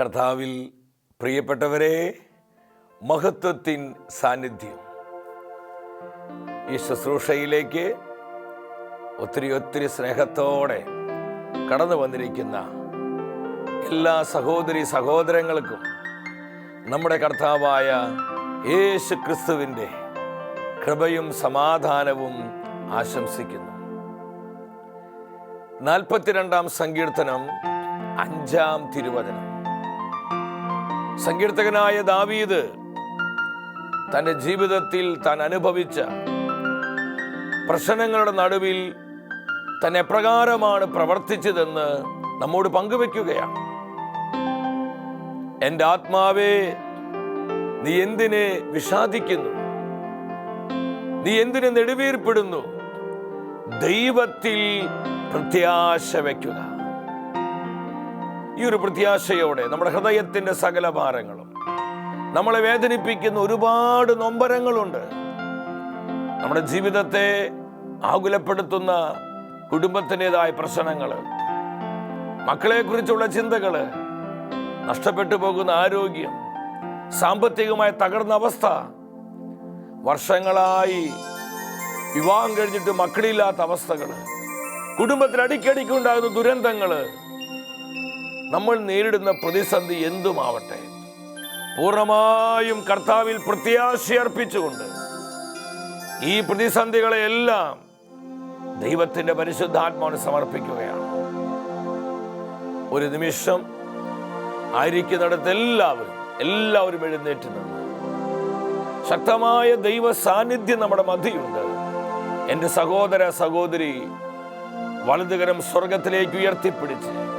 കർത്താവിൽ പ്രിയപ്പെട്ടവരെ മഹത്വത്തിൻ സാന്നിധ്യം. ഈ ശുശ്രൂഷയിലേക്ക് ഒത്തിരി ഒത്തിരി സ്നേഹത്തോടെ കടന്നു വന്നിരിക്കുന്ന എല്ലാ സഹോദരി സഹോദരങ്ങൾക്കും നമ്മുടെ കർത്താവായ യേശു ക്രിസ്തുവിന്റെ കൃപയും സമാധാനവും ആശംസിക്കുന്നു. നാൽപ്പത്തിരണ്ടാം സങ്കീർത്തനം അഞ്ചാം തിരുവചനം. സങ്കീർത്തകനായ ദാവീദ് തന്റെ ജീവിതത്തിൽ താൻ അനുഭവിച്ച പ്രശ്നങ്ങളുടെ നടുവിൽ തന്നെ എപ്രകാരമാണ് പ്രവർത്തിച്ചതെന്ന് നമ്മോട് പങ്കുവെക്കുകയാണ്. എന്റെ ആത്മാവേ നീ എന്തിനെ വിഷാദിക്കുന്നു? നീ എന്തിനെ നെടുവീർപ്പെടുന്നു? ദൈവത്തിൽ പ്രത്യാശ വയ്ക്കുക. ഈ ഒരു പ്രത്യാശയോടെ നമ്മുടെ ഹൃദയത്തിന്റെ സകല ഭാരങ്ങളും നമ്മളെ വേദനിപ്പിക്കുന്ന ഒരുപാട് നൊമ്പരങ്ങളുണ്ട്. നമ്മുടെ ജീവിതത്തെ ആകുലപ്പെടുത്തുന്ന കുടുംബത്തിന്റെതായ പ്രശ്നങ്ങൾ മക്കളെക്കുറിച്ചുള്ള ചിന്തകൾ നഷ്ടപ്പെട്ടു പോകുന്ന ആരോഗ്യം സാമ്പത്തികമായി തകർന്ന അവസ്ഥ വർഷങ്ങളായി വിവാഹം കഴിഞ്ഞിട്ട് മക്കളില്ലാത്ത അവസ്ഥകൾ കുടുംബത്തിൽ അടിക്കടിക്ക് ഉണ്ടാകുന്ന ദുരന്തങ്ങൾ നമ്മൾ നേരിടുന്ന പ്രതിസന്ധി എന്തുമാവട്ടെ? പൂർണമായും കർത്താവിൽ പ്രത്യാശ അർപ്പിച്ചുകൊണ്ട് ഈ പ്രതിസന്ധികളെയെല്ലാം ദൈവത്തിന്റെ പരിശുദ്ധാത്മാവിന് സമർപ്പിക്കുകയാണ്. ഒരു നിമിഷം ആയിരിക്കുന്നിടത്ത് എല്ലാവരും എല്ലാവരും എഴുന്നേറ്റ് നിന്ന് ശക്തമായ ദൈവ സാന്നിധ്യം നമ്മുടെ മതിയുണ്ട് എന്റെ സഹോദര സഹോദരി വലതുകരം സ്വർഗത്തിലേക്ക് ഉയർത്തിപ്പിടിച്ച്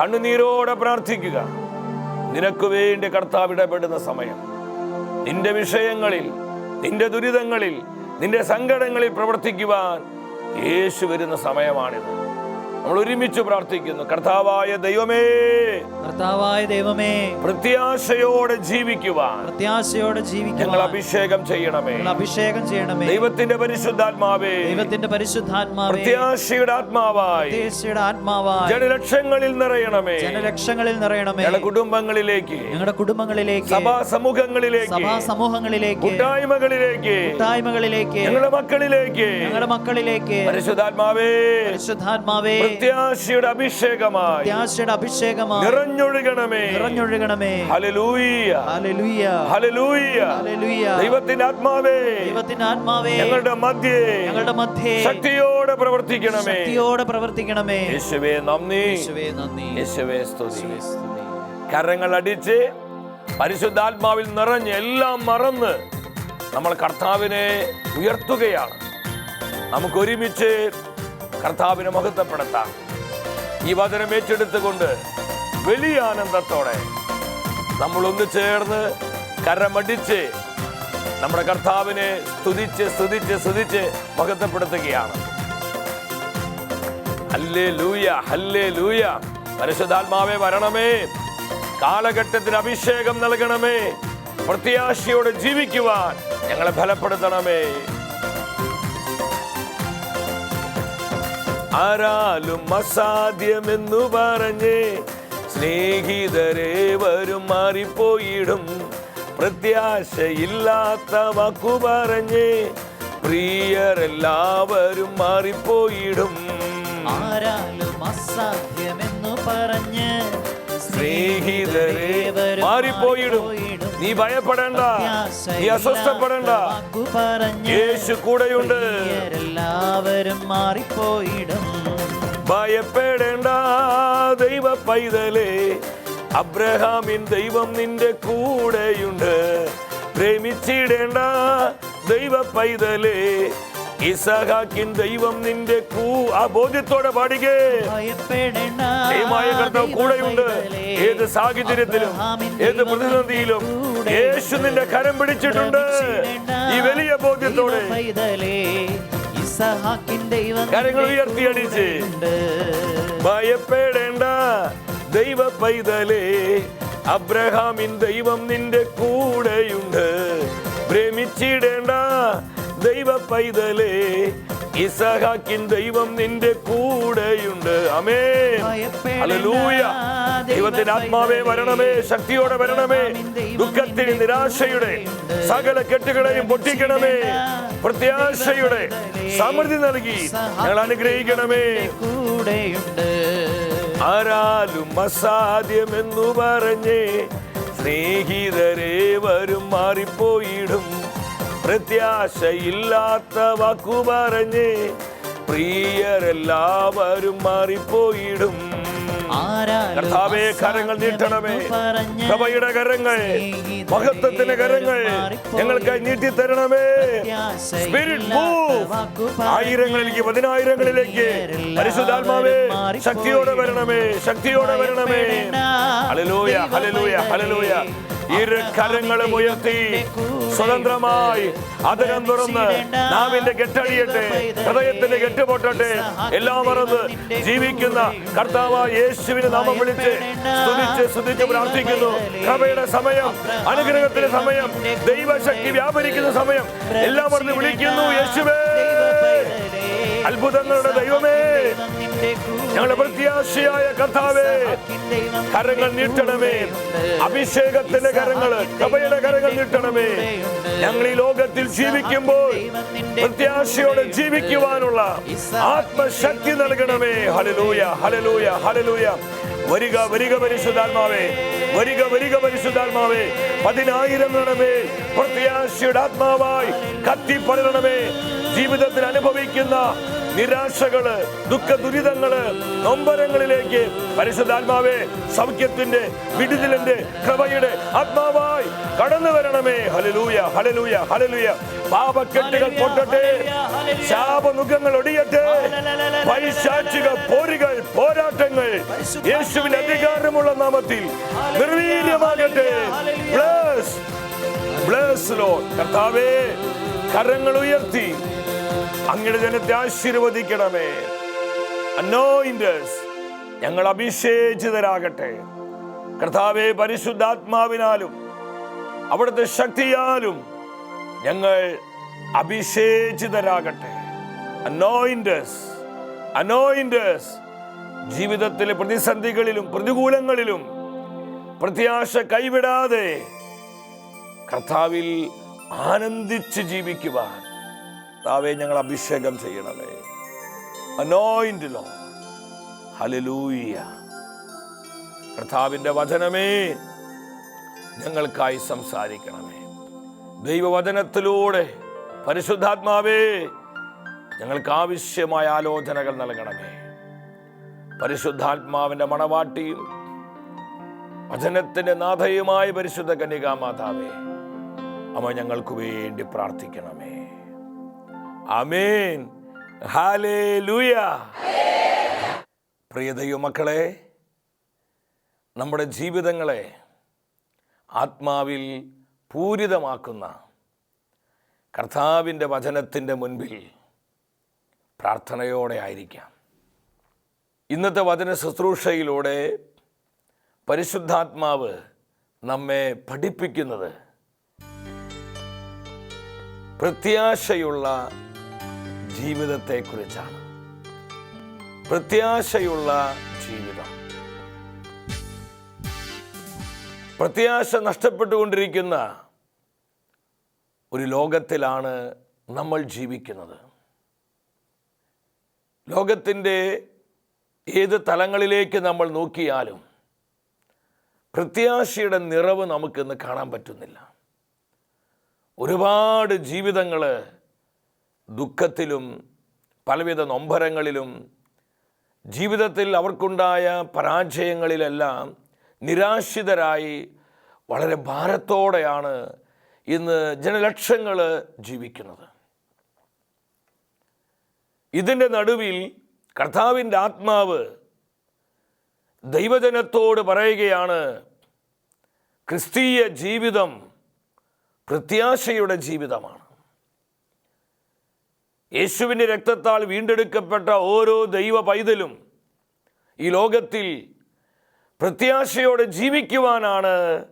കണ്ണുനീരോടെ പ്രാർത്ഥിക്കുക. നിനക്ക് വേണ്ടി കർത്താവ് ഇടപെടുന്ന സമയം. നിന്റെ വിഷയങ്ങളിൽ നിന്റെ ദുരിതങ്ങളിൽ നിന്റെ സങ്കടങ്ങളിൽ പ്രവർത്തിക്കുവാൻ യേശു വരുന്ന സമയമാണിത്. നമ്മൾ ഒരുമിച്ച് പ്രാർത്ഥിക്കുന്നു. കർത്താവായ ദൈവമേ കർത്താവായ ദൈവമേ പ്രത്യാശയോടെ ജീവിക്കുവാൻ പ്രത്യാശയോടെ ഞങ്ങൾ അഭിഷേകം ചെയ്യണമേ. അഭിഷേകം ചെയ്യണമേ. ദൈവത്തിന്റെ പരിശുദ്ധാത്മാവേ ദൈവത്തിന്റെ പരിശുദ്ധാത്മാവേ പ്രത്യാശയുടെ ആത്മാവായി പ്രത്യാശയുടെ ആത്മാവായി ജനലക്ഷങ്ങളിൽ നിറയണമേ. ജനലക്ഷങ്ങളിൽ നിറയണമേ. ഞങ്ങളുടെ കുടുംബങ്ങളിലേക്ക് ഞങ്ങളുടെ കുടുംബങ്ങളിലേക്ക് സഭാ സമൂഹങ്ങളിലേക്ക് സഭാ സമൂഹങ്ങളിലേക്ക് കൂട്ടായ്മകളിലേക്ക് കൂട്ടായ്മകളിലേക്ക് ഞങ്ങളുടെ മക്കളിലേക്ക് ഞങ്ങളുടെ മക്കളിലേക്ക് പരിശുദ്ധാത്മാവേ പരിശുദ്ധാത്മാവേ പ്രത്യാശയുടെ അഭിഷേകമായി. പ്രത്യാശയുടെ അഭിഷേകമായി. നിറഞ്ഞൊഴുകണമേ. നിറഞ്ഞൊഴുകണമേ. ഹല്ലേലൂയ ഹല്ലേലൂയ ഹല്ലേലൂയ ഹല്ലേലൂയ ദൈവത്തിന്റെ ആത്മാവേ. ദൈവത്തിന്റെ ആത്മാവേ. ഞങ്ങളുടെ മധ്യേ. ഞങ്ങളുടെ മധ്യേ. ശക്തിയോടെ പ്രവർത്തിക്കണമേ. ശക്തിയോടെ പ്രവർത്തിക്കണമേ. യേശുവേ നന്ദി. യേശുവേ നന്ദി. യേശുവേ സ്തുതി. കരങ്ങൾ അടിച്ച് പരിശുദ്ധാത്മാവിൽ നിറഞ്ഞ് എല്ലാം മറന്ന് നമ്മൾ കർത്താവിനെ ഉയർത്തുകയാണ്. നമുക്ക് ഒരുമിച്ച് കർത്താവിനെ മഹത്വപ്പെടുത്താം. ഈ വചനം ഏറ്റെടുത്തുകൊണ്ട് വലിയ ആനന്ദത്തോടെ നമ്മൾ ഒന്ന് ചേർന്ന് കരമടിച്ച് നമ്മുടെ കർത്താവിനെ സ്തുതിച്ച് സ്തുതിച്ച് സ്തുതിച്ച് മഹത്വപ്പെടുത്തുകയാണ്. ഹല്ലേ ലൂയ ഹല്ലേ ലൂയ പരിശുദ്ധാത്മാവേ വരണമേ. കാലഘട്ടത്തിന് അഭിഷേകം നൽകണമേ. പ്രത്യാശയോടെ ജീവിക്കുവാൻ ഞങ്ങളെ ഫലപ്പെടുത്തണമേ. ആരാലും അസാധ്യമെന്നു പറഞ്ഞ് സ്നേഹിതരെ വരും മാറിപ്പോയിടും. പ്രത്യാശയില്ലാത്ത വാക്കു പറഞ്ഞ് പ്രിയരെല്ലാവരും മാറിപ്പോയിടും. ആരാലും അസാധ്യമെന്നു പറഞ്ഞ് സ്നേഹിതരെ മാറിപ്പോയിടും. നീ ഭയപ്പെടേണ്ട. നീ അസ്വസ്ഥപ്പെടേണ്ട. യേശു കൂടെയുണ്ട്. എല്ലാവരും മാറിപ്പോയിടും. ഭയപ്പെടേണ്ട ദൈവ പൈതലേ. അബ്രഹാമിൻ ദൈവം നിന്റെ കൂടെയുണ്ട്. പ്രേമിച്ചിടേണ്ട ദൈവ പൈതലേ. ഇസഹാക്കിൻ ദൈവം നിന്റെ കൂ ആ ബോധ്യത്തോടെ പാടികേ ഭയപ്പെടേണ്ട ദൈവമായ കർത്താവ് കൂടെയുണ്ട്. ഏത് സാഹചര്യത്തിലും ഏത് പ്രതിസന്ധിയിലും യേശു നിന്റെ കരം പിടിച്ചിട്ടുണ്ട്. ഈ വലിയ ബോധ്യത്തോടെ. കരങ്ങൾ ഉയർത്തിയടിച്ച്. ഭയപ്പെടേണ്ട ദൈവ പൈതലേ. അബ്രഹാമിൻ ദൈവം നിന്റെ കൂടെയുണ്ട്. ഭ്രമിച്ചിടേണ്ട ദൈവ പൈതലേ ഇസഹാക്കിൻ ദൈവം നിന്റെ കൂടെയുണ്ട്. അമേ അലലൂയ ദൈവത്തിന്റെ ആത്മാവേ വരണമേ ശക്തിയോടെ വരണമേ ദുഃഖത്തിന് നിരാശയുടെ സകല കെട്ടുകളെയും പൊട്ടിക്കണമേ പ്രത്യാശയുടെ സമൃദ്ധി നൽകി. ഞങ്ങൾ അനുഗ്രഹിക്കണമേ. കൂടെയുണ്ട്. ആരാലും അസാധ്യമെന്നു പറഞ്ഞേ സ്നേഹിതരെ വരും മാറിപ്പോയിടും. പ്രത്യാശയില്ലാത്ത വാക്കു പറഞ്ഞ് പ്രിയരെല്ലാവരും മാറിപ്പോയിടും. കർത്താവേ കരങ്ങൾ നീട്ടണമേ. സഭയുടെ കരങ്ങൾ മഹത്വത്തിന്റെ കരങ്ങൾ ഞങ്ങൾക്ക് നീട്ടിത്തരണമേ. Spirit move ആയിരങ്ങളിലേക്ക് പതിനായിരങ്ങളിലേക്ക്. പരിശുദ്ധാത്മാവേ ശക്തിയോടെ വരണമേ ശക്തിയോടെ വരണമേ. ഹലലൂയ ഹലലൂയ ഹല്ലേലൂയ ഇരു കരങ്ങളും ഉയർത്തി. സ്വതന്ത്രമായി അതരം തുറന്ന് നാവിന്റെ കെട്ടടിയട്ടെ ഹൃദയത്തിന്റെ കെട്ടുപൊട്ടട്ടെ എല്ലാം മറന്ന് ജീവിക്കുന്ന കർത്താവ് യേശുവിനെ നാമം വിളിച്ച് സ്തുതിച്ച് സ്തുതിച്ച് പ്രാർത്ഥിക്കുന്നു. കൃപയുടെ സമയം അനുഗ്രഹത്തിന്റെ സമയം ദൈവശക്തി വ്യാപരിക്കുന്ന സമയം എല്ലാം മറന്ന് വിളിക്കുന്നു. യേശുവേ അത്ഭുതങ്ങളുടെ ദൈവമേ ഞങ്ങളുടെ പ്രത്യാശയായ കർത്താവേ കരങ്ങൾ നീട്ടണമേ. അഭിഷേകത്തിന്റെ കരങ്ങൾ കബയുടെ കരങ്ങൾ നീട്ടണമേ. ഞങ്ങൾ ഈ ലോകത്തിൽ ജീവിക്കുമ്പോൾ പ്രത്യാശയോടെ ജീവിക്കുവാനുള്ള ആത്മശക്തി നൽകണമേ. ഹലലൂയ ഹലലൂയ ഹലലൂയ വരിക വരിക പരിശുദ്ധാത്മാവേ. വരിക വരിക പരിശുദ്ധാത്മാവേ. പതിനായിരം നടമേ. പ്രത്യാശയുടെ ആത്മാവായി കത്തിപ്പടരണമേ ജീവിതത്തിൽ അനുഭവിക്കുന്ന നിരാശകൾ ദുഃഖ ദുരിതങ്ങൾ നൊമ്പരങ്ങളിലേക്ക് പരിശുദ്ധാത്മാവേ സൗഖ്യത്തിന്റെ വിടുതലിന്റെ കൃപയുടെ ആത്മാവായി കടന്നു വരണമേ. ഹലലൂയ ഹലലൂയ ഹലലൂയ പാപക്കെട്ടുകൾ പൊട്ടട്ടെ. ശാപമുഖങ്ങൾ ഒടിയട്ടെ. പൈശാചിക പോരുകൾ പോരാട്ടങ്ങൾ യേശുവിന്റെ അധികാരമുള്ള നാമത്തിൽ നിർവീര്യമാകട്ടെ. ബ്ലസ് ബ്ലസ് ലോഡ് കർത്താവേ കരങ്ങൾ ഉയർത്തി. അങ്ങയുടെ ജനത്തെ ആശീർവദിക്കണമേ. അനോയിൻഡേഴ്സ് ഞങ്ങൾ അഭിഷേചിതരാകട്ടെ. കർത്താവെ പരിശുദ്ധാത്മാവിനാലും അവിടുത്തെ ശക്തിയാലും ഞങ്ങൾ അഭിഷേചിതരാകട്ടെ. അനോയിൻഡേഴ്സ് അനോയിൻഡേഴ്സ് ജീവിതത്തിലെ പ്രതിസന്ധികളിലും പ്രതികൂലങ്ങളിലും പ്രത്യാശ കൈവിടാതെ കർത്താവിൽ ആനന്ദിച്ച് ജീവിക്കുവാൻ കർത്താവെ ഞങ്ങൾ അഭിഷേകം ചെയ്യണമേ. അനോയിന്റ് ലോ ഹലലൂയ കർത്താവിന്റെ വചനമേ ഞങ്ങൾക്കായി സംസാരിക്കണമേ. ദൈവവചനത്തിലൂടെ പരിശുദ്ധാത്മാവേ ഞങ്ങൾക്ക് ആവശ്യമായ ആലോചനകൾ നൽകണമേ. പരിശുദ്ധാത്മാവിന്റെ മണവാട്ടിയും വചനത്തിന്റെ നാഥയുമായ പരിശുദ്ധ കന്യകാ മാതാവേ അമ്മ ഞങ്ങൾക്ക് വേണ്ടി പ്രാർത്ഥിക്കണമേ. അമേൻ ഹാലേലൂയ പ്രിയ ദൈവമക്കളെ നമ്മുടെ ജീവിതങ്ങളെ ആത്മാവിൽ പൂരിതമാക്കുന്ന കർത്താവിന്റെ വചനത്തിന്റെ മുൻപിൽ പ്രാർത്ഥനയോടെ ആയിരിക്കാം. ഇന്നത്തെ വചന ശുശ്രൂഷയിലൂടെ പരിശുദ്ധാത്മാവ് നമ്മെ പഠിപ്പിക്കുന്നത് പ്രത്യാശയുള്ള ജീവിതത്തെക്കുറിച്ചാണ്. പ്രത്യാശയുള്ള ജീവിതം. പ്രത്യാശ നഷ്ടപ്പെട്ടുകൊണ്ടിരിക്കുന്ന ഒരു ലോകത്തിലാണ് നമ്മൾ ജീവിക്കുന്നത്. ലോകത്തിന്റെ ഏത് തലങ്ങളിലേക്ക് നമ്മൾ നോക്കിയാലും പ്രത്യാശയുടെ നിറവ് നമുക്കിന്ന് കാണാൻ പറ്റുന്നില്ല. ഒരുപാട് ജീവിതങ്ങൾ ദുഃഖത്തിലും പലവിധ നൊമ്പരങ്ങളിലും ജീവിതത്തിൽ അവർക്കുണ്ടായ പരാജയങ്ങളിലെല്ലാം നിരാശിതരായി വളരെ ഭാരത്തോടെയാണ് ഇന്ന് ജനലക്ഷങ്ങൾ ജീവിക്കുന്നത്. ഇതിന്റെ നടുവിൽ കർത്താവിന്റെ ആത്മാവ് ദൈവജനത്തോട് പറയുകയാണ് ക്രിസ്തീയ ജീവിതം പ്രത്യാശയുടെ ജീവിതമാണ്. യേശുവിന്റെ രക്തത്താൽ വീണ്ടെടുക്കപ്പെട്ട ഓരോ ദൈവ പൈതലും ഈ ലോകത്തിൽ പ്രത്യാശയോടെ ജീവിക്കുവാനാണ്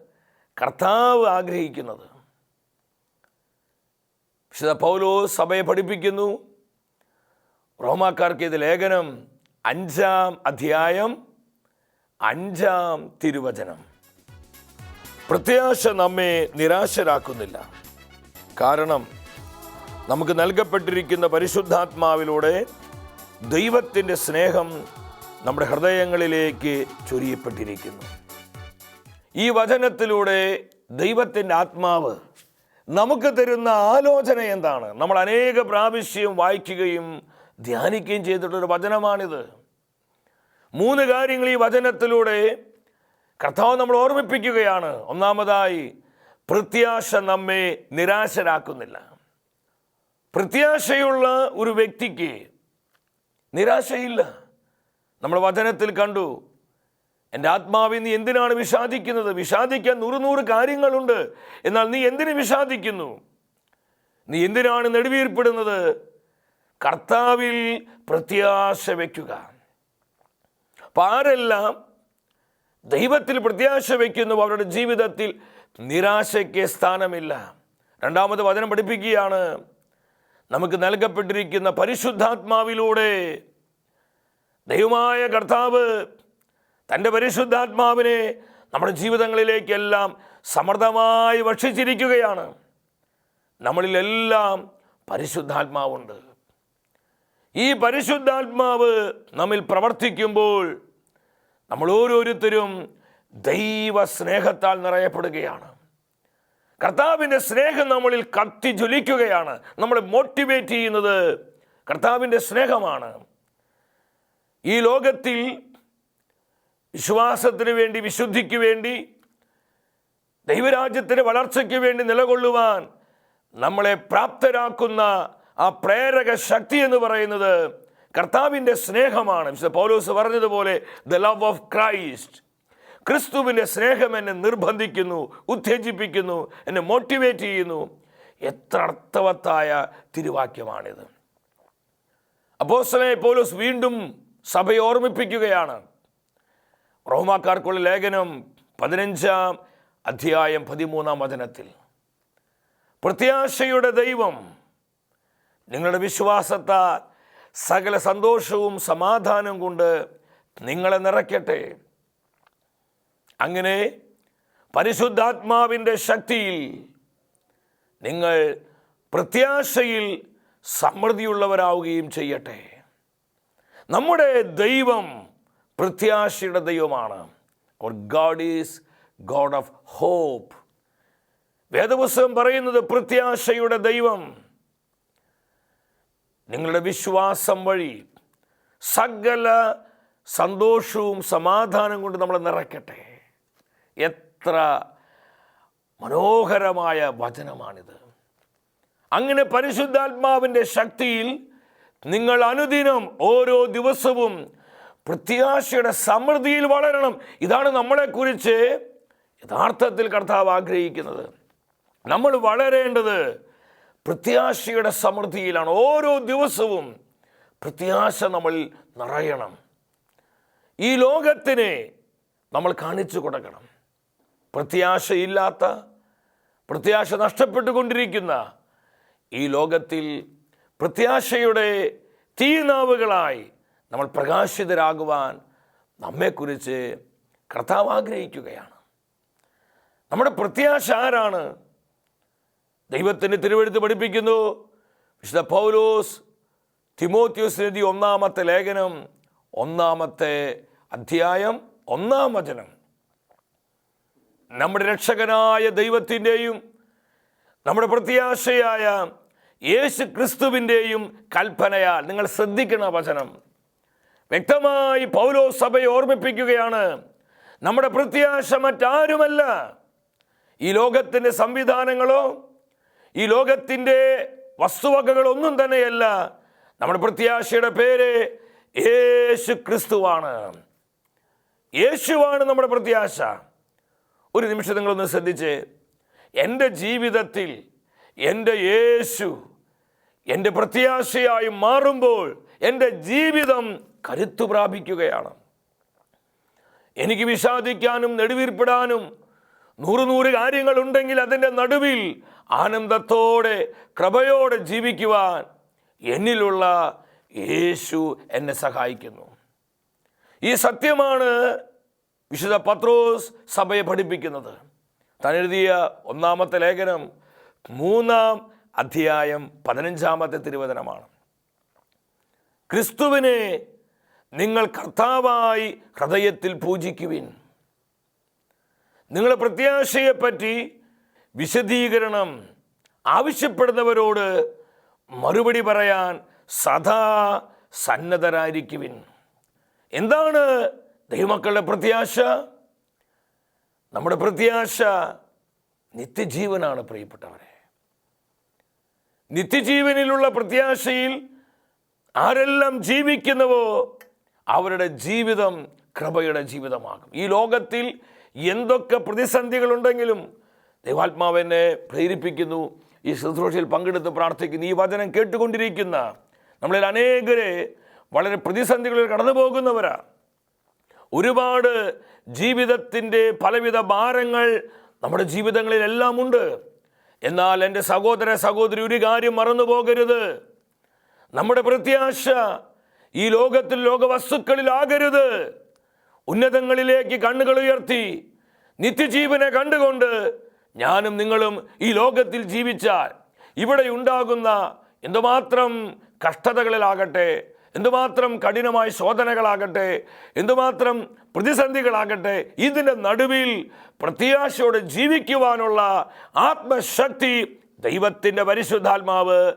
കർത്താവ് ആഗ്രഹിക്കുന്നത്. വിശുദ്ധ പൗലോ സഭയെ പഠിപ്പിക്കുന്നു. റോമാക്കാർക്ക് ഇത് ലേഖനം അഞ്ചാം അധ്യായം അഞ്ചാം തിരുവചനം. പ്രത്യാശ നമ്മെ നിരാശരാക്കുന്നില്ല. കാരണം നമുക്ക് നൽകപ്പെട്ടിരിക്കുന്ന പരിശുദ്ധാത്മാവിലൂടെ ദൈവത്തിന്റെ സ്നേഹം നമ്മുടെ ഹൃദയങ്ങളിലേക്ക് ചൊരിയപ്പെട്ടിരിക്കുന്നു. ഈ വചനത്തിലൂടെ ദൈവത്തിന്റെ ആത്മാവ് നമുക്ക് തരുന്ന ആലോചന എന്താണ്? നമ്മൾ അനേക പ്രാവശ്യം വായിക്കുകയും ധ്യാനിക്കുകയും ചെയ്തിട്ടൊരു വചനമാണിത്. മൂന്ന് കാര്യങ്ങൾ ഈ വചനത്തിലൂടെ കർത്താവ് നമ്മൾ ഓർമ്മിപ്പിക്കുകയാണ്. ഒന്നാമതായി പ്രത്യാശ നമ്മെ നിരാശരാക്കുന്നില്ല. പ്രത്യാശയുള്ള ഒരു വ്യക്തിക്ക് നിരാശയില്ല. നമ്മൾ വചനത്തിൽ കണ്ടു എന്റെ ആത്മാവിൽ നീ എന്തിനാണ് വിഷാദിക്കുന്നത്? വിഷാദിക്കാൻ നൂറ് നൂറ് കാര്യങ്ങളുണ്ട്. എന്നാൽ നീ എന്തിനു വിഷാദിക്കുന്നു? നീ എന്തിനാണ് നെടുവീർപ്പെടുന്നത്? കർത്താവിൽ പ്രത്യാശ വയ്ക്കുക. അപ്പം ആരെല്ലാം ദൈവത്തിൽ പ്രത്യാശ വയ്ക്കുന്നു അവരുടെ ജീവിതത്തിൽ നിരാശയ്ക്ക് സ്ഥാനമില്ല. രണ്ടാമത് വചനം പഠിപ്പിക്കുകയാണ് നമുക്ക് നൽകപ്പെട്ടിരിക്കുന്ന പരിശുദ്ധാത്മാവിലൂടെ ദൈവമായ കർത്താവ് തന്റെ പരിശുദ്ധാത്മാവിനെ നമ്മുടെ ജീവിതങ്ങളിലേക്കെല്ലാം സമൃദ്ധമായി ഭക്ഷിച്ചിരിക്കുകയാണ്. നമ്മളിലെല്ലാം പരിശുദ്ധാത്മാവുണ്ട്. ഈ പരിശുദ്ധാത്മാവ് നമ്മിൽ പ്രവർത്തിക്കുമ്പോൾ നമ്മൾ ഓരോരുത്തരും ദൈവ സ്നേഹത്താൽ നിറയപ്പെടുകയാണ്. കർത്താവിന്റെ സ്നേഹം നമ്മളിൽ കത്തി ജ്വലിക്കുകയാണ്. നമ്മളെ മോട്ടിവേറ്റ് ചെയ്യുന്നത് കർത്താവിന്റെ സ്നേഹമാണ്. ഈ ലോകത്തിൽ വിശ്വാസത്തിന് വേണ്ടി വിശുദ്ധിക്ക് വേണ്ടി ദൈവരാജ്യത്തിന്റെ വളർച്ചയ്ക്ക് വേണ്ടി നിലകൊള്ളുവാൻ നമ്മളെ പ്രാപ്തരാക്കുന്ന ആ പ്രേരക ശക്തി എന്ന് പറയുന്നത് കർത്താവിന്റെ സ്നേഹമാണ്. പൗലോസ് പറഞ്ഞതുപോലെ ദ ലവ് ഓഫ് ക്രൈസ്റ്റ് ക്രിസ്തുവിന്റെ സ്നേഹം എന്നെ നിർബന്ധിക്കുന്നു ഉത്തേജിപ്പിക്കുന്നു എന്നെ മോട്ടിവേറ്റ് ചെയ്യുന്നു. എത്ര അർത്ഥവത്തായ തിരുവാക്യമാണിത്. അപ്പോസ്തലനായ പൗലോസ് വീണ്ടും സഭയെ ഓർമ്മിപ്പിക്കുകയാണ്. റോമാക്കാർക്കുള്ള ലേഖനം പതിനഞ്ചാം അധ്യായം പതിമൂന്നാം വചനത്തിൽ. പ്രത്യാശയുടെ ദൈവം നിങ്ങളുടെ വിശ്വാസത്താൽ സകല സന്തോഷവും സമാധാനവും കൊണ്ട് നിങ്ങളെ നിറയ്ക്കട്ടെ. അങ്ങനെ പരിശുദ്ധാത്മാവിന്റെ ശക്തിയിൽ നിങ്ങൾ പ്രത്യാശയിൽ സമൃദ്ധിയുള്ളവരാവുകയും ചെയ്യട്ടെ. നമ്മുടെ ദൈവം പ്രത്യാശയുടെ ദൈവമാണ്. Our God is God of hope വേദപുസ്തകം പറയുന്നത് പ്രത്യാശയുടെ ദൈവം. നിങ്ങളുടെ വിശ്വാസം വഴി സകല സന്തോഷവും സമാധാനം കൊണ്ട് നമ്മളെ നിറയ്ക്കട്ടെ. എത്ര മനോഹരമായ വചനമാണിത്. അങ്ങനെ പരിശുദ്ധാത്മാവിന്റെ ശക്തിയിൽ നിങ്ങൾ അനുദിനം ഓരോ ദിവസവും പ്രത്യാശയുടെ സമൃദ്ധിയിൽ വളരണം. ഇതാണ് നമ്മളെക്കുറിച്ച് യഥാർത്ഥത്തിൽ കർത്താവ് ആഗ്രഹിക്കുന്നത്. നമ്മൾ വളരേണ്ടത് പ്രത്യാശയുടെ സമൃദ്ധിയിലാണ്. ഓരോ ദിവസവും പ്രത്യാശ നമ്മൾ നിറയണം. ഈ ലോകത്തിനെ നമ്മൾ കാണിച്ചു കൊടുക്കണം. പ്രത്യാശയില്ലാത്ത പ്രത്യാശ നഷ്ടപ്പെട്ടുകൊണ്ടിരിക്കുന്ന ഈ ലോകത്തിൽ പ്രത്യാശയുടെ തീനാവുകളായി നമ്മൾ പ്രകാശിതരാകുവാൻ നമ്മെക്കുറിച്ച് കർത്താവ് ആഗ്രഹിക്കുകയാണ്. നമ്മുടെ പ്രത്യാശ ആരാണ്? ദൈവത്തിന്റെ തിരുവെടുത്ത് പഠിപ്പിക്കുന്നു. വിശുദ്ധ പൗലോസ് തിമോത്യോസ് രതി ഒന്നാമത്തെ ലേഖനം ഒന്നാമത്തെ അധ്യായം ഒന്നാം വചനം. നമ്മുടെ രക്ഷകനായ ദൈവത്തിന്റെയും നമ്മുടെ പ്രത്യാശയായ യേശു ക്രിസ്തുവിന്റെയും കൽപ്പനയാൽ നിങ്ങൾ ശ്രദ്ധിക്കണം വചനം. വ്യക്തമായി പൗലോ സഭയെ ഓർമ്മിപ്പിക്കുകയാണ് നമ്മുടെ പ്രത്യാശ മറ്റാരുമല്ല. ഈ ലോകത്തിന്റെ സംവിധാനങ്ങളോ ഈ ലോകത്തിന്റെ വസ്തുവകകളൊന്നും തന്നെയല്ല. നമ്മുടെ പ്രത്യാശയുടെ പേര് യേശു ക്രിസ്തുവാണ്. യേശുവാണ് നമ്മുടെ പ്രത്യാശ. ഒരു നിമിഷം നിങ്ങളൊന്ന് ശ്രദ്ധിച്ച്. എന്റെ ജീവിതത്തിൽ എന്റെ യേശു എന്റെ പ്രത്യാശയായി മാറുമ്പോൾ എന്റെ ജീവിതം കരുത്തു പ്രാപിക്കുകയാണ്. എനിക്ക് വിഷാദിക്കാനും നെടുവീർപ്പിടാനും നൂറ് നൂറ് കാര്യങ്ങളുണ്ടെങ്കിൽ അതിന്റെ നടുവിൽ ആനന്ദത്തോടെ കൃപയോടെ ജീവിക്കുവാൻ എന്നിലുള്ള യേശു എന്നെ സഹായിക്കുന്നു. ഈ സത്യമാണ് വിശുദ്ധ പത്രോസ് സഭയെ പഠിപ്പിക്കുന്നത്. താൻ എഴുതിയ ഒന്നാമത്തെ ലേഖനം മൂന്നാം അധ്യായം പതിനഞ്ചാമത്തെ തിരുവചനമാണ്. ക്രിസ്തുവിനെ നിങ്ങൾ കർത്താവായി ഹൃദയത്തിൽ പൂജിക്കുവിൻ. നിങ്ങളുടെ പ്രത്യാശയെപ്പറ്റി വിശദീകരണം ആവശ്യപ്പെടുന്നവരോട് മറുപടി പറയാൻ സദാ സന്നദ്ധരായിരിക്കുവിൻ. എന്താണ് ദൈവമക്കളുടെ പ്രത്യാശ നമ്മുടെ പ്രത്യാശ നിത്യജീവനാണ് പ്രിയപ്പെട്ടവരെ. നിത്യജീവനിലുള്ള പ്രത്യാശയിൽ ആരെല്ലാം ജീവിക്കുന്നുവോ അവരുടെ ജീവിതം കൃപയുടെ ജീവിതമാകും. ഈ ലോകത്തിൽ എന്തൊക്കെ പ്രതിസന്ധികളുണ്ടെങ്കിലും ദൈവാത്മാവെന്നെ പ്രേരിപ്പിക്കുന്നു ഈ ശുശ്രൂഷയിൽ പങ്കെടുത്ത് പ്രാർത്ഥിക്കുന്നു ഈ വചനം കേട്ടുകൊണ്ടിരിക്കുന്ന നമ്മളിൽ അനേകരെ വളരെ പ്രതിസന്ധികളിൽ കടന്നു പോകുന്നവരാ ഒരുപാട് ജീവിതത്തിന്റെ പലവിധ ഭാരങ്ങൾ നമ്മുടെ ജീവിതങ്ങളിലെല്ലാം ഉണ്ട്. എന്നാൽ എന്റെ സഹോദര സഹോദരി ഒരു കാര്യം മറന്നു പോകരുത്. നമ്മുടെ പ്രത്യാശ ഈ ലോകത്തിൽ ലോകവസ്തുക്കളിലാകരുത്. ഉന്നതങ്ങളിലേക്ക് കണ്ണുകൾ ഉയർത്തി നിത്യജീവനെ കണ്ടുകൊണ്ട് ഞാനും നിങ്ങളും ഈ ലോകത്തിൽ ജീവിച്ചാൽ ഇവിടെ ഉണ്ടാകുന്ന എന്തുമാത്രം കഷ്ടതകളിലാകട്ടെ എന്തുമാത്രം കഠിനമായ ശോധനകളാകട്ടെ എന്തുമാത്രം പ്രതിസന്ധികളാകട്ടെ ഇതിന്റെ നടുവിൽ പ്രത്യാശയോടെ ജീവിക്കുവാനുള്ള ആത്മശക്തി ദൈവത്തിന്റെ പരിശുദ്ധാത്മാവ്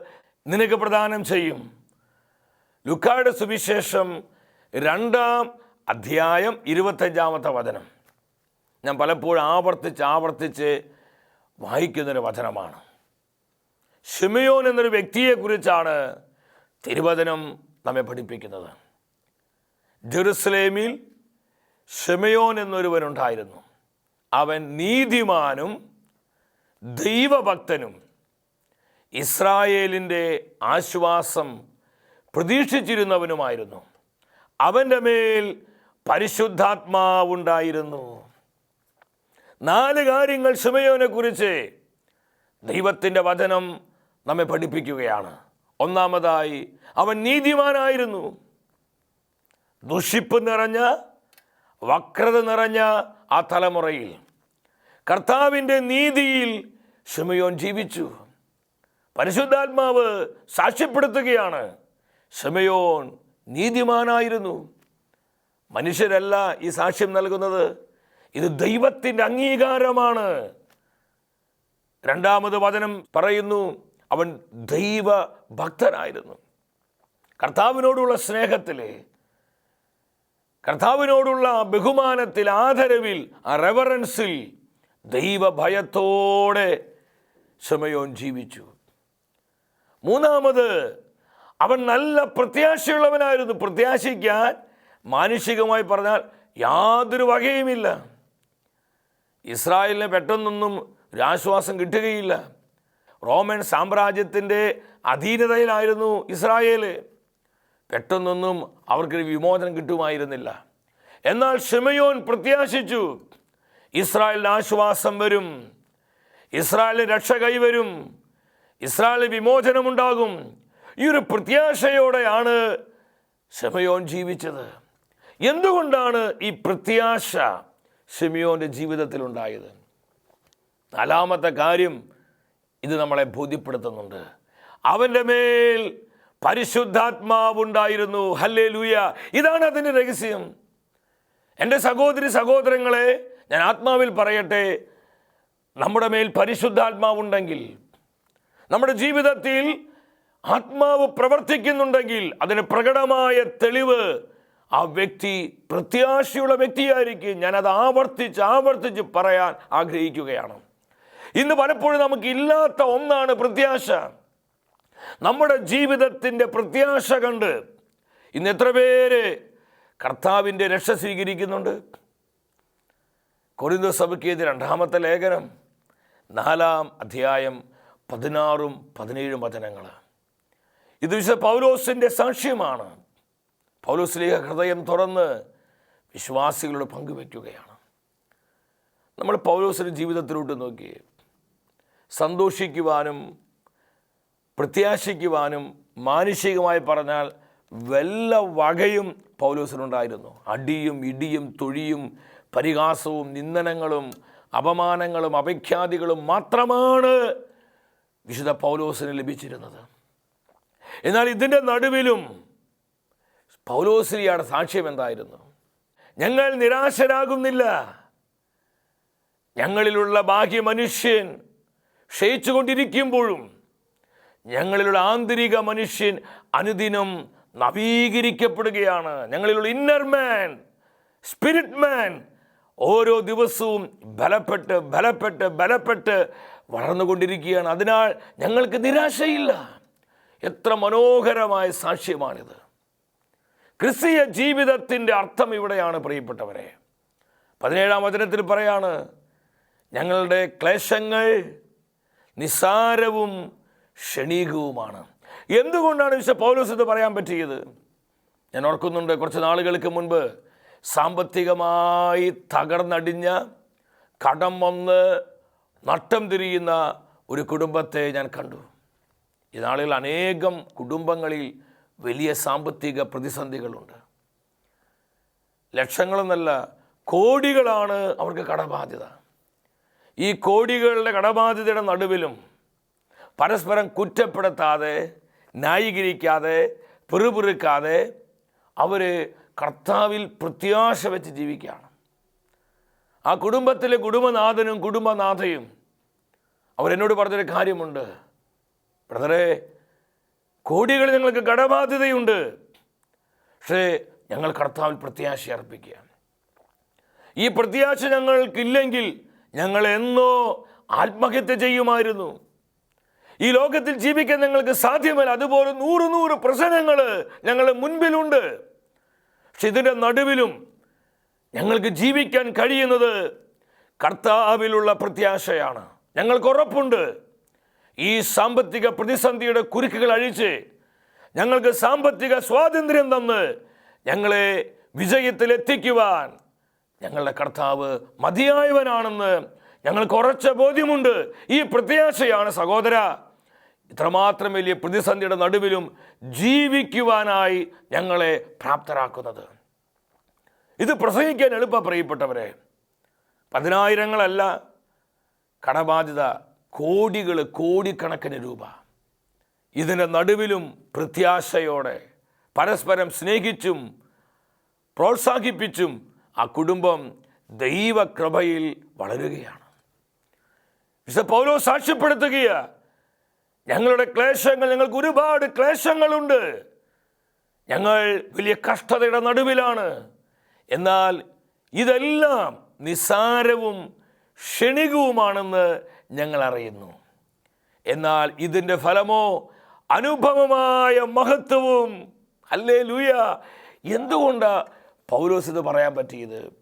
നിനക്ക് പ്രദാനം ചെയ്യും. ലുക്കായുടെ സുവിശേഷം രണ്ടാം അധ്യായം ഇരുപത്തഞ്ചാമത്തെ വചനം. ഞാൻ പലപ്പോഴും ആവർത്തിച്ച് ആവർത്തിച്ച് വായിക്കുന്നൊരു വചനമാണ്. ഷിമയോൻ എന്നൊരു വ്യക്തിയെക്കുറിച്ചാണ് തിരുവചനം നമ്മെ പഠിപ്പിക്കുന്നത്. ജെറുസലേമിൽ ഷെമയോൻ എന്നൊരുവനുണ്ടായിരുന്നു. അവൻ നീതിമാനും ദൈവഭക്തനും ഇസ്രായേലിന്റെ ആശ്വാസം പ്രതീക്ഷിച്ചിരുന്നവനുമായിരുന്നു. അവന്റെ മേൽ പരിശുദ്ധാത്മാവുണ്ടായിരുന്നു. നാല് കാര്യങ്ങൾ ഷിമയോനെ കുറിച്ച് ദൈവത്തിന്റെ വചനം നമ്മെ പഠിപ്പിക്കുകയാണ്. ഒന്നാമതായി അവൻ നീതിമാനായിരുന്നു. ദുഷിപ്പ് നിറഞ്ഞ വക്രത നിറഞ്ഞ ആ തലമുറയിൽ കർത്താവിന്റെ നീതിയിൽ ഷിമയോൻ ജീവിച്ചു. പരിശുദ്ധാത്മാവ് സാക്ഷ്യപ്പെടുത്തുകയാണ് ഷിമയോൻ നീതിമാനായിരുന്നു. മനുഷ്യരല്ല ഈ സാക്ഷ്യം നൽകുന്നത്. ഇത് ദൈവത്തിന്റെ അംഗീകാരമാണ്. രണ്ടാമത് വചനം പറയുന്നു അവൻ ദൈവ ഭക്തനായിരുന്നു കർത്താവിനോടുള്ള സ്നേഹത്തിൽ കർത്താവിനോടുള്ള ബഹുമാനത്തിൽ ആദരവിൽ ആ റെവറൻസിൽ ദൈവഭയത്തോടെ സമയോൻ ജീവിച്ചു. മൂന്നാമത് അവൻ നല്ല പ്രത്യാശയുള്ളവനായിരുന്നു. പ്രത്യാശിക്കാൻ മാനുഷികമായി പറഞ്ഞാൽ യാതൊരു വകയുമില്ല. ഇസ്രായേലിന് പെട്ടെന്നൊന്നും ഒരു ആശ്വാസം കിട്ടുകയില്ല. റോമൻ സാമ്രാജ്യത്തിന്റെ അധീനതയിലായിരുന്നു ഇസ്രായേൽ പെട്ടെന്നൊന്നും അവർക്കൊരു വിമോചനം കിട്ടുമായിരുന്നില്ല. എന്നാൽ ഷിമയോൻ പ്രത്യാശിച്ചു ഇസ്രായേലിന് ആശ്വാസം വരും ഇസ്രായേലിന് രക്ഷ കൈവരും ഇസ്രായേലിന് വിമോചനമുണ്ടാകും. ഈ ഒരു പ്രത്യാശയോടെയാണ് ഷെമയോൻ ജീവിച്ചത്. എന്തുകൊണ്ടാണ് ഈ പ്രത്യാശ ഷെമിയോന്റെ ജീവിതത്തിൽ ഉണ്ടായത്? നാലാമത്തെ കാര്യം ഇത് നമ്മളെ ബോധ്യപ്പെടുത്തുന്നുണ്ട്. അവന്റെ മേൽ പരിശുദ്ധാത്മാവുണ്ടായിരുന്നു. ഹല്ലേ ലൂയ ഇതാണ് അതിന്റെ രഹസ്യം. എന്റെ സഹോദരി സഹോദരങ്ങളെ ഞാൻ ആത്മാവിൽ പറയട്ടെ നമ്മുടെ മേൽ പരിശുദ്ധാത്മാവുണ്ടെങ്കിൽ നമ്മുടെ ജീവിതത്തിൽ ആത്മാവ് പ്രവർത്തിക്കുന്നുണ്ടെങ്കിൽ അതിന് പ്രകടമായ തെളിവ് ആ വ്യക്തി പ്രത്യാശയുള്ള വ്യക്തിയായിരിക്കും. ഞാനത് ആവർത്തിച്ച് ആവർത്തിച്ച് പറയാൻ ആഗ്രഹിക്കുകയാണ്. ഇന്ന് പലപ്പോഴും നമുക്കില്ലാത്ത ഒന്നാണ് പ്രത്യാശ. നമ്മുടെ ജീവിതത്തിന്റെ പ്രത്യാശ കണ്ട് ഇന്ന് എത്ര പേര് കർത്താവിന്റെ രക്ഷ സ്വീകരിക്കുന്നുണ്ട്? കൊരിന്ത സഭയ്ക്ക് എതിരെ രണ്ടാമത്തെ ലേഖനം നാലാം അധ്യായം പതിനാറും പതിനേഴും വചനങ്ങൾ ഇത് വിശുദ്ധ പൗലോസിന്റെ സാക്ഷ്യമാണ്. പൗലോസിലേക്ക് ഹൃദയം തുറന്ന് വിശ്വാസികളോട് പങ്കുവയ്ക്കുകയാണ് നമ്മൾ പൗലോസിന്റെ ജീവിതത്തിലോട്ട് നോക്കി സന്തോഷിക്കുവാനും പ്രത്യാശിക്കുവാനും മാനുഷികമായി പറഞ്ഞാൽ വല്ല വകയും പൗലോസിനുണ്ടായിരുന്നു. അടിയും ഇടിയും തൊഴിയും പരിഹാസവും നിന്ദനങ്ങളും അപമാനങ്ങളും അപഖ്യാതികളും മാത്രമാണ് വിശുദ്ധ പൗലോസിന് ലഭിച്ചിരുന്നത്. എന്നാൽ ഇതിന്റെ നടുവിലും പൗലോസിലിയുടെ സാക്ഷ്യം എന്തായിരുന്നു? ഞങ്ങൾ നിരാശരാകുന്നില്ല. ഞങ്ങളിലുള്ള ബാഹ്യ മനുഷ്യൻ ക്ഷയിച്ചുകൊണ്ടിരിക്കുമ്പോഴും ഞങ്ങളിലുള്ള ആന്തരിക മനുഷ്യൻ അനുദിനം നവീകരിക്കപ്പെടുകയാണ്. ഞങ്ങളിലുള്ള ഇന്നർ മാൻ സ്പിരിറ്റ് മാൻ ഓരോ ദിവസവും ബലപ്പെട്ട് ബലപ്പെട്ട് ബലപ്പെട്ട് വളർന്നുകൊണ്ടിരിക്കുകയാണ്. അതിനാൽ ഞങ്ങൾക്ക് നിരാശയില്ല. എത്ര മനോഹരമായ സാക്ഷ്യമാണിത്. ക്രിസ്തീയ ജീവിതത്തിന്റെ അർത്ഥം ഇവിടെയാണ് പ്രിയപ്പെട്ടവരെ. പതിനേഴാം വചനത്തിൽ പറയാണ് ഞങ്ങളുടെ ക്ലേശങ്ങൾ നിസ്സാരവും ക്ഷണീകവുമാണ്. എന്തുകൊണ്ടാണ് വിശ പൗലോസ് ഇത് പറയാൻ പറ്റിയത്? ഞാൻ ഓർക്കുന്നുണ്ട് കുറച്ച് നാളുകൾക്ക് മുൻപ് സാമ്പത്തികമായി തകർന്നടിഞ്ഞ കടം വന്ന് നട്ടം തിരിയുന്ന ഒരു കുടുംബത്തെ ഞാൻ കണ്ടു. ഈ നാളുകൾ അനേകം കുടുംബങ്ങളിൽ വലിയ സാമ്പത്തിക പ്രതിസന്ധികളുണ്ട്. ലക്ഷങ്ങളെന്നല്ല കോടികളാണ് അവർക്ക് കടബാധ്യത. ഈ കോടികളുടെ കടബാധ്യതയുടെ നടുവിലും പരസ്പരം കുറ്റപ്പെടുത്താതെ ന്യായീകരിക്കാതെ പെറുപെറുക്കാതെ അവർ കർത്താവിൽ പ്രത്യാശ വെച്ച് ജീവിക്കുകയാണ്. ആ കുടുംബത്തിലെ കുടുംബനാഥനും കുടുംബനാഥയും അവരെന്നോട് പറഞ്ഞൊരു കാര്യമുണ്ട്. ബ്രദറെ കോടികൾ ഞങ്ങൾക്ക് കടബാധ്യതയുണ്ട്. പക്ഷേ ഞങ്ങൾ കർത്താവിൽ പ്രത്യാശ അർപ്പിക്കുകയാണ്. ഈ പ്രത്യാശ ഞങ്ങൾക്കില്ലെങ്കിൽ ഞങ്ങൾ എന്നോ ആത്മഹത്യ ചെയ്യുമായിരുന്നു. ഈ ലോകത്തിൽ ജീവിക്കാൻ ഞങ്ങൾക്ക് സാധ്യമല്ല. അതുപോലെ നൂറ് നൂറ് പ്രശ്നങ്ങൾ ഞങ്ങളുടെ മുൻപിലുണ്ട്. പക്ഷെ ഇതിന്റെ നടുവിലും ഞങ്ങൾക്ക് ജീവിക്കാൻ കഴിയുന്നത് കർത്താവിലുള്ള പ്രത്യാശയാണ്. ഞങ്ങൾക്ക് ഉറപ്പുണ്ട്. ഈ സാമ്പത്തിക പ്രതിസന്ധിയുടെ കുരുക്കുകൾ അഴിച്ച് ഞങ്ങൾക്ക് സാമ്പത്തിക സ്വാതന്ത്ര്യം തന്ന് ഞങ്ങളെ വിജയത്തിലെത്തിക്കുവാൻ ഞങ്ങളുടെ കർത്താവ് മതിയായവനാണെന്ന് ഞങ്ങൾക്ക് ഉറച്ച ബോധ്യമുണ്ട്. ഈ പ്രത്യാശയാണ് സഹോദര. ഇത്രമാത്രം വലിയ പ്രതിസന്ധിയുടെ നടുവിലും ജീവിക്കുവാനായി ഞങ്ങളെ പ്രാപ്തരാക്കുന്നത്. ഇത് പ്രസംഗിക്കാൻ എളുപ്പം പ്രിയപ്പെട്ടവരെ. പതിനായിരങ്ങളല്ല കടബാധ്യത കോടികൾ കോടിക്കണക്കിന് രൂപ. ഇതിന്റെ നടുവിലും പ്രത്യാശയോടെ പരസ്പരം സ്നേഹിച്ചും പ്രോത്സാഹിപ്പിച്ചും ആ കുടുംബം ദൈവകൃപയിൽ വളരുകയാണ്. വിശുദ്ധ പൗലോ സാക്ഷ്യപ്പെടുത്തുകയാ. ഞങ്ങളുടെ ക്ലേശങ്ങൾ ഞങ്ങൾക്ക് ഒരുപാട് ക്ലേശങ്ങളുണ്ട്. ഞങ്ങൾ വലിയ കഷ്ടതയുടെ നടുവിലാണ്. എന്നാൽ ഇതെല്ലാം നിസാരവും ക്ഷണികവുമാണെന്ന് ഞങ്ങൾ അറിയുന്നു. എന്നാൽ ഇതിന്റെ ഫലമോ അനുഭവമായ മഹത്വവും അല്ലേ ലൂയ എന്തുകൊണ്ടാണ് പൗലോസ് ഇത് പറയാൻ പറ്റിയത്?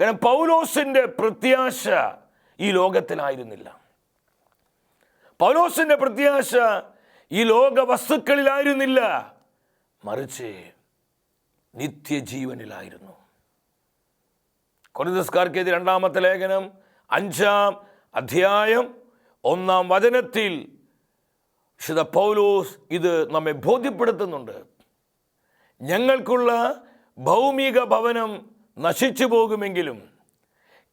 കാരണം പൗലോസിന്റെ പ്രത്യാശ ഈ ലോകത്തിലായിരുന്നില്ല. പൗലോസിന്റെ പ്രത്യാശ ഈ ലോക വസ്തുക്കളിലായിരുന്നില്ല. മറിച്ച് നിത്യജീവനിലായിരുന്നു. കൊറിന്തസ്കാർക്കെതിരെ രണ്ടാമത്തെ ലേഖനം അഞ്ചാം അധ്യായം ഒന്നാം വചനത്തിൽ വിശുദ്ധ പൗലോസ് ഇത് നമ്മെ ബോധ്യപ്പെടുത്തുന്നുണ്ട്. ഞങ്ങൾക്കുള്ള ഭൗമിക ഭവനം നശിച്ചു പോകുമെങ്കിലും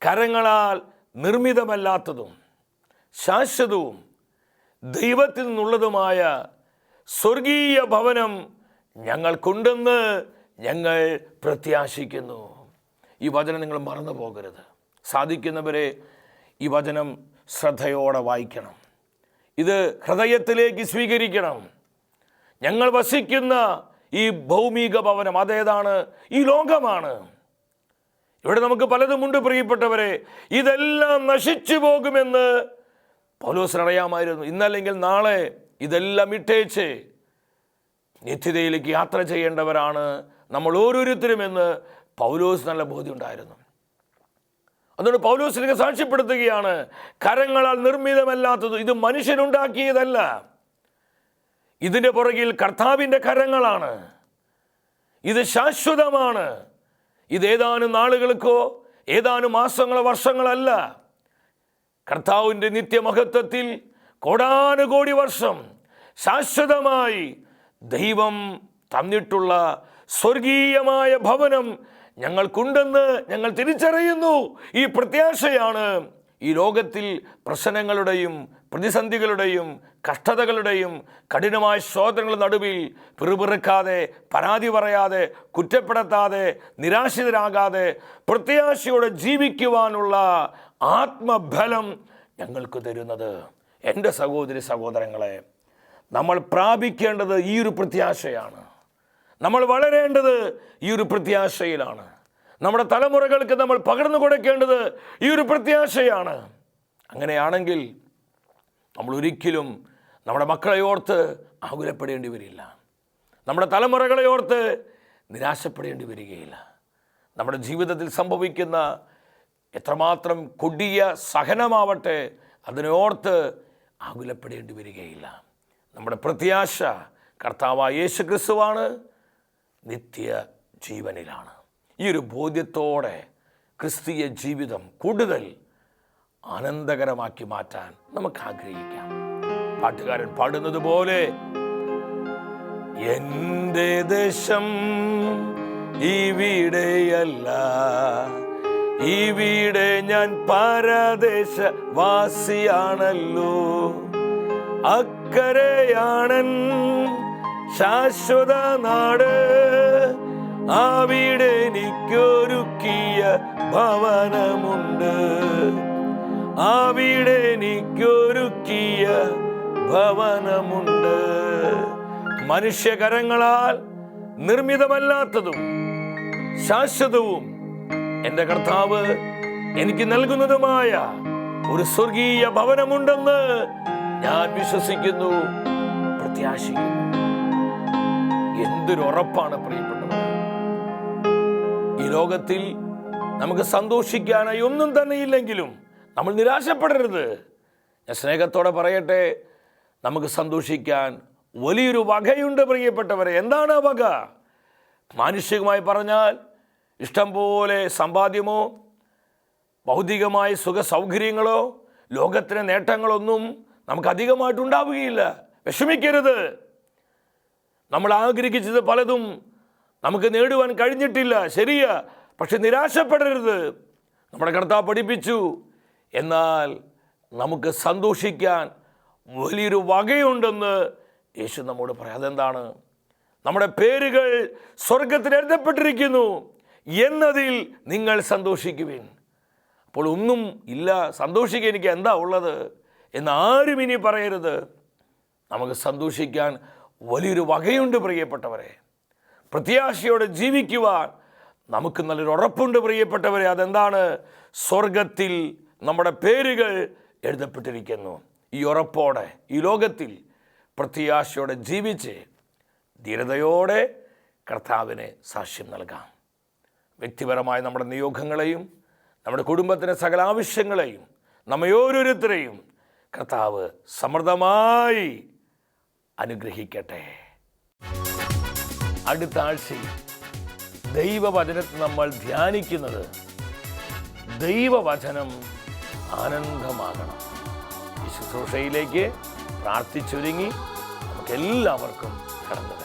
കരങ്ങളാൽ നിർമ്മിതമല്ലാത്തതും ശാശ്വതവും ദൈവത്തിൽ നിന്നുള്ളതുമായ സ്വർഗീയ ഭവനം ഞങ്ങൾക്കുണ്ടെന്ന് ഞങ്ങൾ പ്രത്യാശിക്കുന്നു. ഈ വചനം നിങ്ങൾ മറന്നു പോകരുത്. സാധിക്കുന്നവരെ ഈ വചനം ശ്രദ്ധയോടെ വായിക്കണം. ഇത് ഹൃദയത്തിലേക്ക് സ്വീകരിക്കണം. ഞങ്ങൾ വസിക്കുന്ന ഈ ഭൗമിക ഭവനം അതേതാണ്? ഈ ലോകമാണ്. ഇവിടെ നമുക്ക് പലതുമുണ്ട് പ്രിയപ്പെട്ടവരെ. ഇതെല്ലാം നശിച്ചു പോകുമെന്ന് പൗലോസിന് അറിയാമായിരുന്നു ഇന്നല്ലെങ്കിൽ നാളെ ഇതെല്ലാം ഇട്ടേച്ച് നിത്യതയിലേക്ക് യാത്ര ചെയ്യേണ്ടവരാണ് നമ്മൾ ഓരോരുത്തരും എന്ന് പൗലോസ് നല്ല ബോധ്യമുണ്ടായിരുന്നു. അതുകൊണ്ട് പൗലോസിനെ സാക്ഷ്യപ്പെടുത്തുകയാണ് കരങ്ങളാൽ നിർമ്മിതമല്ലാത്തത് ഇത് മനുഷ്യനുണ്ടാക്കിയതല്ല. ഇതിന്റെ പുറകിൽ കർത്താവിന്റെ കരങ്ങളാണ്. ഇത് ശാശ്വതമാണ്. ഇത് ഏതാനും നാളുകൾക്കോ ഏതാനും മാസങ്ങളോ വർഷങ്ങളല്ല. കർത്താവിന്റെ നിത്യമഹത്വത്തിൽ കോടാനുകോടി വർഷം ശാശ്വതമായി ദൈവം തന്നിട്ടുള്ള സ്വർഗീയമായ ഭവനം ഞങ്ങൾക്കുണ്ടെന്ന് ഞങ്ങൾ തിരിച്ചറിയുന്നു. ഈ പ്രത്യാശയാണ് ഈ ലോകത്തിൽ പ്രശ്നങ്ങളുടെയും പ്രതിസന്ധികളുടെയും കഷ്ടതകളുടെയും കഠിനമായ ശോധനകളുടെ നടുവിൽ പിറുപിറുക്കാതെ പരാതി പറയാതെ കുറ്റപ്പെടുത്താതെ നിരാശിതരാകാതെ പ്രത്യാശയോടെ ജീവിക്കുവാനുള്ള ആത്മബലം ഞങ്ങൾക്ക് തരുന്നത്. എന്റെ സഹോദരി സഹോദരങ്ങളെ നമ്മൾ പ്രാപിക്കേണ്ടത് ഈ ഒരു പ്രത്യാശയാണ്. നമ്മൾ വളരേണ്ടത് ഈ ഒരു പ്രത്യാശയിലാണ്. നമ്മുടെ തലമുറകൾക്ക് നമ്മൾ പകർന്നു കൊടുക്കേണ്ടത് ഈ ഒരു പ്രത്യാശയാണ്. അങ്ങനെയാണെങ്കിൽ നമ്മൾ ഒരിക്കലും നമ്മുടെ മക്കളെ ഓർത്ത് ആകുലപ്പെടേണ്ടി വരില്ല. നമ്മുടെ തലമുറകളെ ഓർത്ത് നിരാശപ്പെടേണ്ടി വരികയില്ല. നമ്മുടെ ജീവിതത്തിൽ സംഭവിക്കുന്ന എത്രമാത്രം കൊടിയ സഹനമാവട്ടെ അതിനോർത്ത് ആകുലപ്പെടേണ്ടി വരികയില്ല. നമ്മുടെ പ്രത്യാശ കർത്താവായ യേശു ക്രിസ്തുവാണ് നിത്യ ജീവനിലാണ്. ഈ ഒരു ബോധ്യത്തോടെ ക്രിസ്തീയ ജീവിതം കൂടുതൽ ആനന്ദകരമാക്കി മാറ്റാൻ നമുക്ക് ആഗ്രഹിക്കാം. പാട്ടുകാരൻ പാടുന്നത് പോലെ എന്റെ ദേശം ഇവിടെയല്ല ഇവിടെ ഞാൻ പരദേശവാസിയാണല്ലോ. അക്കരയാണൻ ശാശ്വത നാട് ആ വീട് എനിക്കൊരുക്കിയ ഭവനമുണ്ട്. ആ വീട് എനിക്കൊരുക്കിയ ഭവനമുണ്ട്. മനുഷ്യകരങ്ങളാൽ നിർമ്മിതമല്ലാത്തതും ശാശ്വതവും എന്റെ കർത്താവ് എനിക്ക് നൽകുന്നതുമായ ഒരു സ്വർഗീയ ഭവനമുണ്ടെന്ന് ഞാൻ വിശ്വസിക്കുന്നു പ്രത്യാശിക്കുന്നു. എന്തൊരു ഉറപ്പാണ് പ്രിയപ്പെട്ടത് ഈ ലോകത്തിൽ നമുക്ക് സന്തോഷിക്കാനായി ഒന്നും തന്നെ ഇല്ലെങ്കിലും നമ്മൾ നിരാശപ്പെടരുത്. ഞാൻ സ്നേഹത്തോടെ പറയട്ടെ നമുക്ക് സന്തോഷിക്കാൻ വലിയൊരു വകയുണ്ട് പ്രിയപ്പെട്ടവരെ. എന്താണ് വക? മാനുഷികമായി പറഞ്ഞാൽ ഇഷ്ടം പോലെ സമ്പാദ്യമോ ഭൗതികമായ സുഖ സൗകര്യങ്ങളോ ലോകത്തിലെ നേട്ടങ്ങളൊന്നും നമുക്ക് അധികമായിട്ടുണ്ടാവുകയില്ല വിഷമിക്കരുത്. നമ്മൾ ആഗ്രഹിച്ചത് പലതും നമുക്ക് നേടുവാൻ കഴിഞ്ഞിട്ടില്ല. ശരിയാ. പക്ഷെ നിരാശപ്പെടരുത്. നമ്മുടെ കർത്താവ് പഠിപ്പിച്ചു. എന്നാൽ നമുക്ക് സന്തോഷിക്കാൻ വലിയൊരു വകയുണ്ടെന്ന് യേശു നമ്മോട് പറയാം. അതെന്താണ്? നമ്മുടെ പേരുകൾ സ്വർഗത്തിൽ എഴുതപ്പെട്ടിരിക്കുന്നു. എന്നതിൽ നിങ്ങൾ സന്തോഷിക്കുവിൻ. അപ്പോൾ ഒന്നും ഇല്ല സന്തോഷിക്കുക എനിക്ക് എന്താ ഉള്ളത് എന്ന് ആരും ഇനി പറയരുത്. നമുക്ക് സന്തോഷിക്കാൻ വലിയൊരു വകയുണ്ട് പ്രിയപ്പെട്ടവരെ. പ്രത്യാശയോടെ ജീവിക്കുവാൻ നമുക്ക് നല്ലൊരു ഉറപ്പുണ്ട് പ്രിയപ്പെട്ടവരെ. അതെന്താണ്? സ്വർഗത്തിൽ നമ്മുടെ പേരുകൾ എഴുതപ്പെട്ടിരിക്കുന്നു. ഈ ഉറപ്പോടെ ഈ ലോകത്തിൽ പ്രത്യാശയോടെ ജീവിച്ച് ധീരതയോടെ കർത്താവിന് സാക്ഷ്യം നൽകാം. വ്യക്തിപരമായ നമ്മുടെ നിയോഗങ്ങളെയും നമ്മുടെ കുടുംബത്തിന്റെ സകല ആവശ്യങ്ങളെയും നമ്മയോരോരുത്തരെയും കർത്താവ് സമൃദ്ധമായി അനുഗ്രഹിക്കട്ടെ. അടുത്ത ആഴ്ചയിൽ ദൈവവചനത്തിൽ നമ്മൾ ധ്യാനിക്കുന്നത് ദൈവവചനം ആനന്ദമാകണം. ഈ ശുശ്രൂഷയിലേക്ക് പ്രാർത്ഥിച്ചൊരുങ്ങി നമുക്കെല്ലാവർക്കും കടന്നു